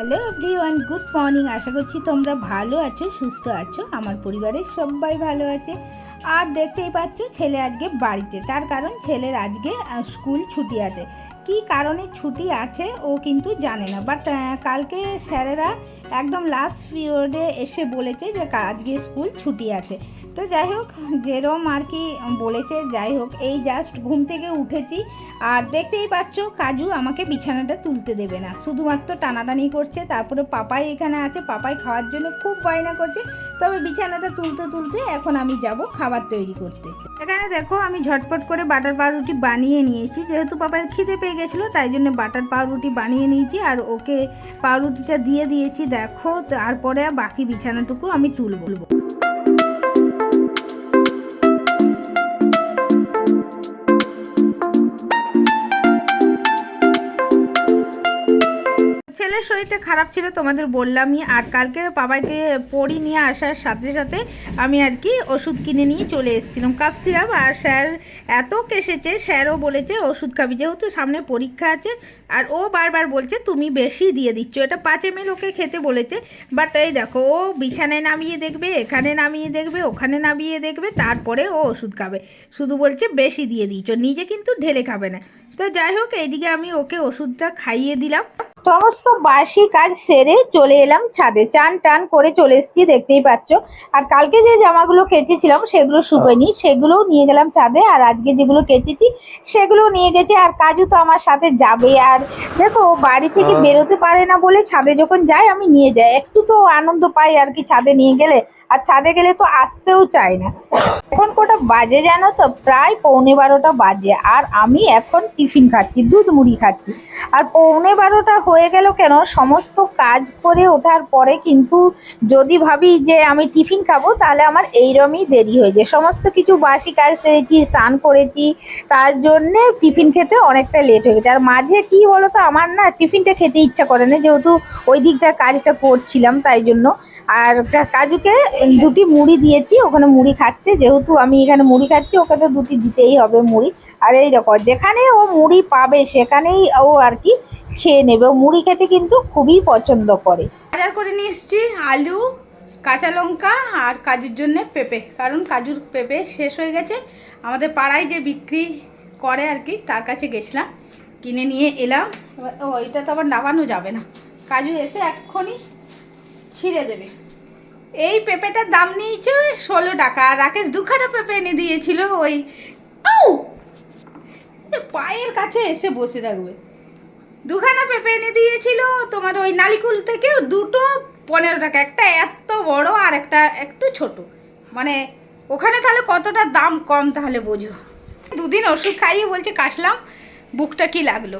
Hello everyone, good morning. আশা করছি তোমরা ভালো আছো, সুস্থ আছো। আমার পরিবারের সবাই ভালো আছে। আর দেখতেই পাচ্ছ, ছেলে আজকে বাড়িতে। তার কারণ ছেলের আজকে স্কুল ছুটি আছে। কি কারণে ছুটি আছে, ও কিন্তু জানে না। বাট কালকে স্যারেরা একদম লাস্ট পিরিয়ডে এসে বলেছে যে আজকে স্কুল ছুটি আছে। তো যাই হোক, যেরম আর কি বলেছে, যাই হোক, এই জাস্ট ঘুম থেকে উঠেছি। আর দেখতেই পাচ্ছ, কাজু আমাকে বিছানাটা তুলতে দেবে না। শুধুমাত্র টানাটানি করছে, তারপরে পাপাই এখানে আছে। পাপাই খাওয়ার জন্য খুব বায়না করছে। তবে বিছানাটা তুলতে তুলতে এখন আমি যাব খাবার তৈরি করতে। এখানে দেখো, আমি ঝটপট করে বাটার পাউরুটি বানিয়ে নিয়েছি যেহেতু পাপার খিদে পেয়ে গেছিল, তাই জন্য বাটার পাউরুটি বানিয়ে নিয়েছি। আর ওকে পাউরুটিটা দিয়ে দিয়েছি, দেখো, তারপরে বাকি বিছানাটুকু আমি তুলবো। শরীরটা খারাপ ছিল, তোমাদের বললামই। আর কালকে বাবাকে পড়ি নিয়ে আসার সাথে সাথে আমি আর কি ওষুধ কিনে নিয়ে চলে এসেছিলাম কাপ সিরাপ। আর স্যার এত কেসেছে, স্যারও বলেছে ওষুধ খাবি। যেহেতু সামনে পরীক্ষা আছে, আর ও বারবার বলছে, তুমি বেশি দিয়ে দিচ্ছ। এটা পাঁচ এম ওকে খেতে বলেছে। বাট এই দেখো, ও বিছানায় নামিয়ে দেখবে, এখানে নামিয়ে দেখবে, ওখানে নামিয়ে দেখবে, তারপরে ও ওষুধ খাবে। শুধু বলছে, বেশি দিয়ে দিচ্ছ নিজে কিন্তু ঢেলে খাবে না। তো যাই হোক, এইদিকে আমি ওকে ওষুধটা খাইয়ে দিলাম। সমস্ত বাসি কাজ সেরে চলে এলাম ছাদে। চান টান করে চলে এসেছি দেখতেই পাচ্ছ। আর কালকে যে জামাগুলো কেচেছিলাম সেগুলো শুকোয়নি। সেগুলোও নিয়ে গেলাম ছাদে আর আজকে যেগুলো কেচেছি সেগুলো নিয়ে গেছে। আর কাজু তো আমার সাথে যাবে আর দেখো বাড়ি থেকে বেরোতে পারে না বলে ছাদে যখন যাই আমি নিয়ে যাই। একটু তো আনন্দ পাই আর কি ছাদে নিয়ে গেলে। আর ছাদে গেলে তো আসতেও চায় না। এখন কটা বাজে জানো তো? প্রায় পৌনে বারোটা বাজে। আর আমি এখন টিফিন খাচ্ছি, দুধ মুড়ি খাচ্ছি। আর পৌনে বারোটা হয়ে গেল কেন? সমস্ত কাজ করে ওঠার পরে কিন্তু যদি ভাবি যে আমি টিফিন খাব, তাহলে আমার এইরমই দেরি হয়ে যায়। সমস্ত কিছু বাসি কাজ সেরেছি, স্নান করেছি। তার জন্যে টিফিন খেতে অনেকটা লেট হয়ে গেছে। আর মাঝে কি বলো তো আমার না টিফিনটা খেতে ইচ্ছা করে না, যেহেতু ওই দিকটা কাজটা করছিলাম, তাই জন্য। আর কাজুকে দুটি মুড়ি দিয়েছি, ওখানে মুড়ি খাচ্ছে, যেহেতু আমি এখানে মুড়ি খাচ্ছি, ওকে তো দুটি দিতেই হবে মুড়ি। আর এই দেখো, যেখানে ও মুড়ি পাবে, সেখানেই ও আর কি খেয়ে নেবে। ও মুড়ি খেতে কিন্তু খুবই পছন্দ করে। বাজার করে নিয়ে আলু, কাঁচা লঙ্কা আর কাজুর জন্য পেঁপে। কারণ কাজুর পেঁপে শেষ হয়ে গেছে। আমাদের পাড়ায় যে বিক্রি করে আর কি, তার কাছে গেছিলাম, কিনে নিয়ে এলাম। ও, এটা তো আবার নামানো যাবে না। কাজু এসে এক্ষুনি ছিঁড়ে দেবে। এই পেঁপেটার দাম নিয়েছে ষোলো টাকা রাকেশ দুখানা পেঁপে এনে দিয়েছিল ওই পায়ের কাছে এসে বসে থাকবে। দুখানা পেঁপে এনে দিয়েছিল তোমার ওই নালিকুল থেকে দুটো পনেরো টাকা, একটা এত বড় আর একটা একটু ছোট। মানে ওখানে তাহলে কতটা দাম কম তাহলে বোঝো। দুদিন ওষুধ খাইয়ে বলছে, কাশলাম, বুকটা কি লাগল?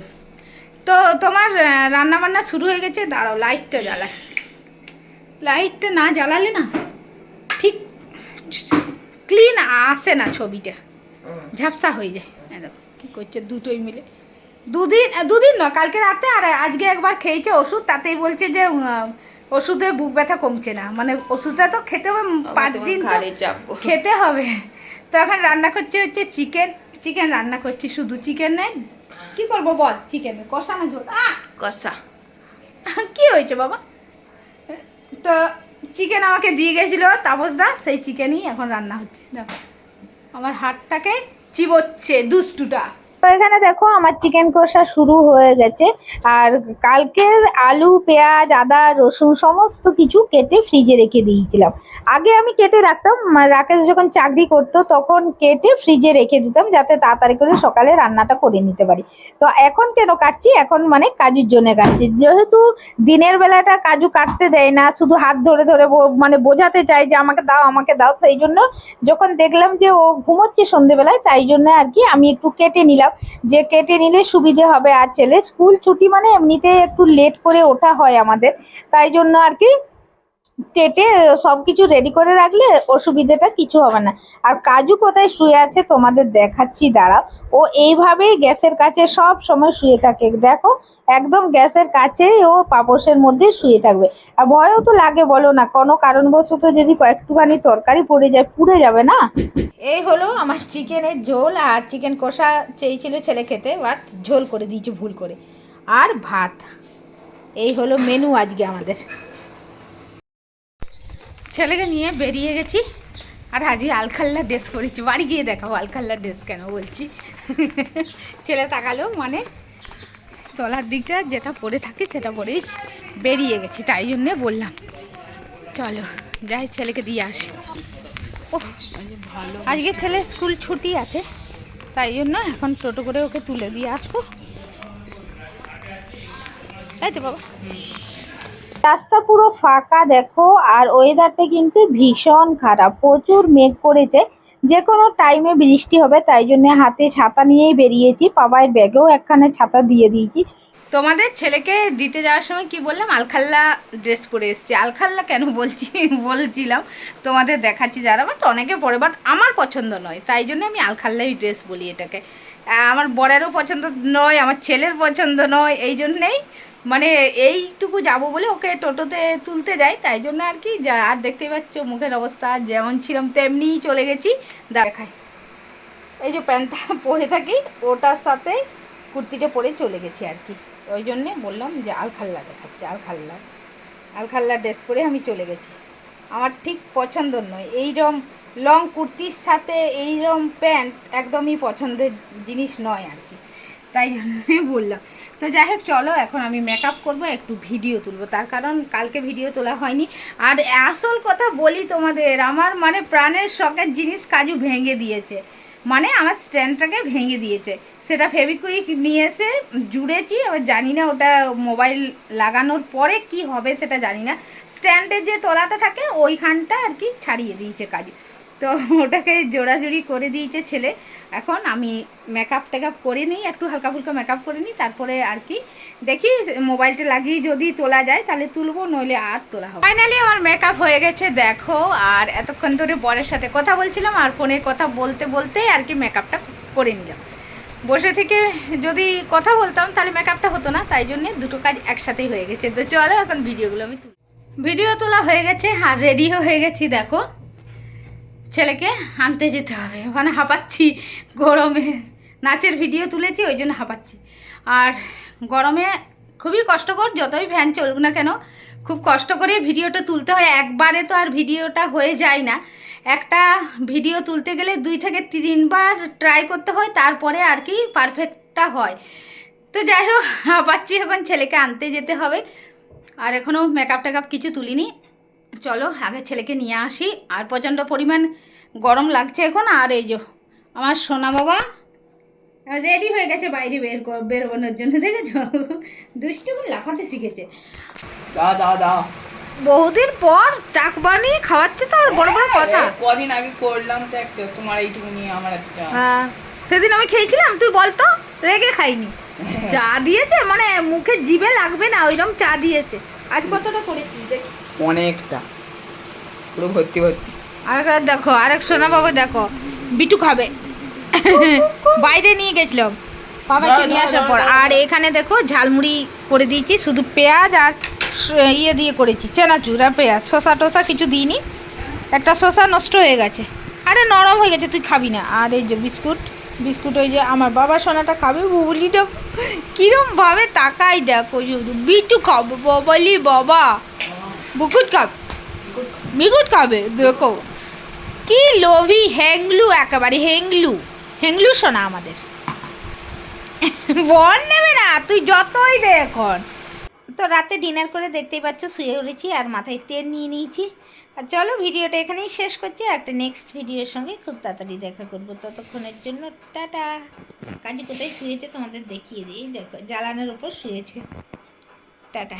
তো তোমার রান্না বান্না শুরু হয়ে গেছে, দাঁড়াও লাইটটা জ্বালায় লাইটটা না জ্বালালে না ঠিক ক্লিন আসে না ছবিটা। ঝাপসা হয়ে যায়। দেখো কী করছে দুটোই মিলে। দুদিন দুদিন না কালকে রাতে আর আজকে একবার খেয়েছে ওষুধ তাতেই বলছে যে উম, ওষুধের বুক ব্যথা কমছে না। মানে ওষুধটা তো খেতে হবে পাঁচ দিন তো খেতে হবে। তো এখন রান্না করছে হচ্ছে চিকেন চিকেন রান্না করছি শুধু চিকেন নেই। কি করব বল চিকেনে কষা না ঝোল? কষা। কি হয়েছে বাবা? তো চিকেন আমাকে দিয়ে গেছিল তাপসদা সেই চিকেনই এখন রান্না হচ্ছে। দেখো, আমার হাতটাকে চিবোচ্ছে দুষ্টুটা। তো এখানে দেখো আমার চিকেন কষা শুরু হয়ে গেছে। আর কালকের আলু, পেঁয়াজ, আদা, রসুন সমস্ত কিছু কেটে ফ্রিজে রেখে দিয়েছিলাম। আগে আমি কেটে রাখতাম রাকেশ যখন চাকরি করতো তখন কেটে ফ্রিজে রেখে দিতাম যাতে তাড়াতাড়ি করে সকালে রান্নাটা করে নিতে পারি। তো এখন কেন কাটছি? এখন মানে কাজুর জন্য কাটছি। যেহেতু দিনের বেলাটা কাজু কাটতে দেয় না, শুধু হাত ধরে ধরে মানে বোঝাতে চাই যে আমাকে দাও আমাকে দাও, সেই জন্য যখন দেখলাম যে ও ঘুমোচ্ছে সন্ধেবেলায়, তাই জন্য আর কি আমি একটু কেটে নিলাম। যে কেটে নিলে সুবিধে হবে। আর ছেলে, স্কুল ছুটি মানে এমনিতে একটু লেট করে ওঠা হয় আমাদের। তাই জন্য আর কি কেটে সব কিছু রেডি করে রাখলে অসুবিধাটা কিছু হবে না। আর কাজু কোথায় শুয়ে আছে তোমাদের দেখাচ্ছি, দাঁড়াও। ও এইভাবেই গ্যাসের কাছে সব সময় শুয়ে থাকে। দেখো, একদম গ্যাসের কাছে ও পাপোশের মধ্যে শুয়ে থাকবে। আর ভয়ও তো লাগে, বলো না। কোনো কারণবশত যদি কয়েকটুখানি তরকারি পড়ে যায়, পুড়ে যাবে না? এই হলো আমার চিকেনের ঝোল, আর চিকেন কষা চেয়েছিল ছেলে খেতে বাট ঝোল করে দিয়েছি ভুল করে। আর ভাত। এই হলো মেনু আজকে আমাদের। ছেলেকে নিয়ে বেরিয়ে গেছি আর আজকে আলখাল্লা ড্রেস পরেছি। বাড়ি গিয়ে দেখাবো আলখাল্লা ড্রেস কেন বলছি। ছেলে তাকালো মানে তলার দিকটা যেটা পরে থাকি সেটা পরেই বেরিয়ে গেছি তাই জন্যে বললাম। চলো যাই ছেলেকে দিয়ে আসি। ওহ, আজকে ছেলে স্কুল ছুটি আছে তাই জন্য এখন টোটো করে ওকে তুলে দিয়ে আসব। তাই তো বাবা। রাস্তা পুরো ফাঁকা দেখো, আর ওয়েদারটা কিন্তু ভীষণ খারাপ। প্রচুর মেঘ করেছে যে কোনো টাইমে বৃষ্টি হবে, তাই জন্য হাতে ছাতা নিয়েই বেরিয়েছি বাবার ব্যাগেও একখানা ছাতা দিয়ে দিয়েছি। তোমাদের ছেলেকে দিতে যাওয়ার সময় কি বললাম? আলখাল্লা ড্রেস পরে এসেছি। আলখাল্লা কেন বলছি? বলছিলাম, তোমাদের দেখাচ্ছি যারা, বাট অনেকে পরে, বাট আমার পছন্দ নয়, তাই জন্য আমি আলখাল্লাই ড্রেস বলি এটাকে। আমার বরেরও পছন্দ নয়, আমার ছেলের পছন্দ নয়, এই জন্যেই মানে এইটুকু যাব বলে ওকে টোটোতে তুলতে যাই, তাই জন্য আর কি আর দেখতে পাচ্ছ মুখের অবস্থা, যেমন ছিলাম তেমনিই চলে গেছি। দেখাই। এই যে প্যান্টটা পরে থাকি, ওটার সাথে কুর্তিটা পরে চলে গেছি আর কি। ওই জন্যে বললাম যে আলখাল্লা দেখাচ্ছে, আলখাল্লা। আলখাল্লা ড্রেস পরে আমি চলে গেছি। আমার ঠিক পছন্দ নয়। এইরকম লং কুর্তির সাথে এইরকম প্যান্ট একদমই পছন্দের জিনিস নয় আর কি। তাই জন্যে বললাম। তো যাই হোক, চলো, এখন আমি মেকআপ করব, একটু ভিডিও তুলবো। তার কারণ কালকে ভিডিও তোলা হয়নি। আর আসল কথা বলি তোমাদের, আমার মানে প্রাণের শখের জিনিস কাজু ভেঙে দিয়েছে। মানে আমার স্ট্যান্ডটাকে ভেঙে দিয়েছে। সেটা ফেবিকুইক নিয়ে এসে জুড়েছি, এবার জানি না ওটা মোবাইল লাগানোর পরে কি হবে সেটা জানি না। স্ট্যান্ডে যে তলাটা থাকে, ওইখানটা আর কি ছাড়িয়ে দিয়েছে কাজু। তো ওটাকে জোড়াজুড়ি করে দিয়েছে ছেলে। এখন আমি মেকআপ টেকআপ করে নিই, একটু হালকা ফুলকা মেকআপ করে নিই, তারপরে আর কি দেখি মোবাইলটা লাগিয়ে যদি তোলা যায় তাহলে তুলবো, নইলে আর তোলা হবে ফাইনালি আমার মেকআপ হয়ে গেছে, দেখো, আর এতক্ষণ ধরে বরের সাথে কথা বলছিলাম আর ফোনে কথা বলতে বলতে আর কি মেকআপটা করে নিলাম। বসে থেকে যদি কথা বলতাম তাহলে মেকআপটা হতো না, তাই জন্য দুটো কাজ একসাথেই হয়ে গেছে। তো চলো এখন ভিডিওগুলো আমি তুলি। ভিডিও তোলা হয়ে গেছে আর রেডিও হয়ে গেছি, দেখো। ছেলেকে আনতে যেতে হবে। মানে হাঁপাচ্ছি, গরমে। নাচের ভিডিও তুলেছি, ওই জন্য হাঁপাচ্ছি। আর গরমে খুবই কষ্টকর, যতই ফ্যান চলুক না কেন, খুব কষ্ট করে ভিডিওটা তুলতে হয়। একবারে তো আর ভিডিওটা হয়ে যায় না। একটা ভিডিও তুলতে গেলে দুই থেকে তিনবার ট্রাই করতে হয়, তারপরে আর কি পারফেক্টটা হয়। তো যাই হোক, হাঁপাচ্ছি এখন, ছেলেকে আনতে যেতে হবে। আর এখনও মেকআপ টেকআপ কিছু তুলিনি। চলো, আগে ছেলেকে নিয়ে আসি। আর প্রচণ্ড পরিমাণ গরম লাগছে এখন আর এই যে আমার সোনা বাবা রেডি হয়ে গেছে বাইরে বের কর বেরোনোর জন্য দেখেছ? দুষ্টু লাফাতে শিখেছে। দা দা দা। বহুদিন পর চাক বানিয়ে খাওয়াচ্ছে তো আর বড় বড় কথা। এ, কদিন আগে করলাম তো একটা তোমার এইটুকু নিয়ে আমার একটা। হ্যাঁ সেদিন আমি খেয়েছিলাম তুই বলতো রেগে খাইনি। চা দিয়েছে মানে মুখে জিভে লাগবে না ওইরকম চা দিয়েছে। আজ কতটা করেছিস দেখ। অনেকটা পুরো ভর্তি ভর্তি। আরেকটা দেখো, আরেক সোনা বাবা দেখো, বিটু খাবে। বাইরে নিয়ে গেছিলাম। বাবাকে নিয়ে আসার পর। আর এখানে দেখো, ঝালমুড়ি করে দিয়েছি, শুধু পেঁয়াজ আর ইয়ে দিয়ে করেছি, চেনাচুর আর পেঁয়াজ। শসা টসা কিছু দিইনি। একটা শসা নষ্ট হয়ে গেছে। আরে নরম হয়ে গেছে, তুই খাবি না। আর এই যে বিস্কুট বিস্কুট ওই যে আমার বাবা সোনাটা খাবে, বুবলি দেখো কিরম ভাবে তাকাই দেখো বিটু খাব বলি বাবা। বুকুট খাবে বিকুট খাবে, দেখো। কি লোভি হ্যাংলু একেবারে হেংলু। হেংলু শোনা আমাদের। বল নেবে না, তুই যতই দে এখন। তো রাতে ডিনার করে দেখতেই পাচ্ছ, শুয়ে উঠেছি আর মাথায় তেল নিয়ে নিয়েছি। আর চলো ভিডিওটা এখানেই শেষ করছি একটা নেক্সট ভিডিওর সঙ্গে খুব তাড়াতাড়ি দেখা করব। ততক্ষণের জন্য টাটা। কাজু কোথায় শুয়েছে তোমাদের দেখিয়ে দিই, দেখো, জ্বালানোর উপর শুয়েছে। টাটা।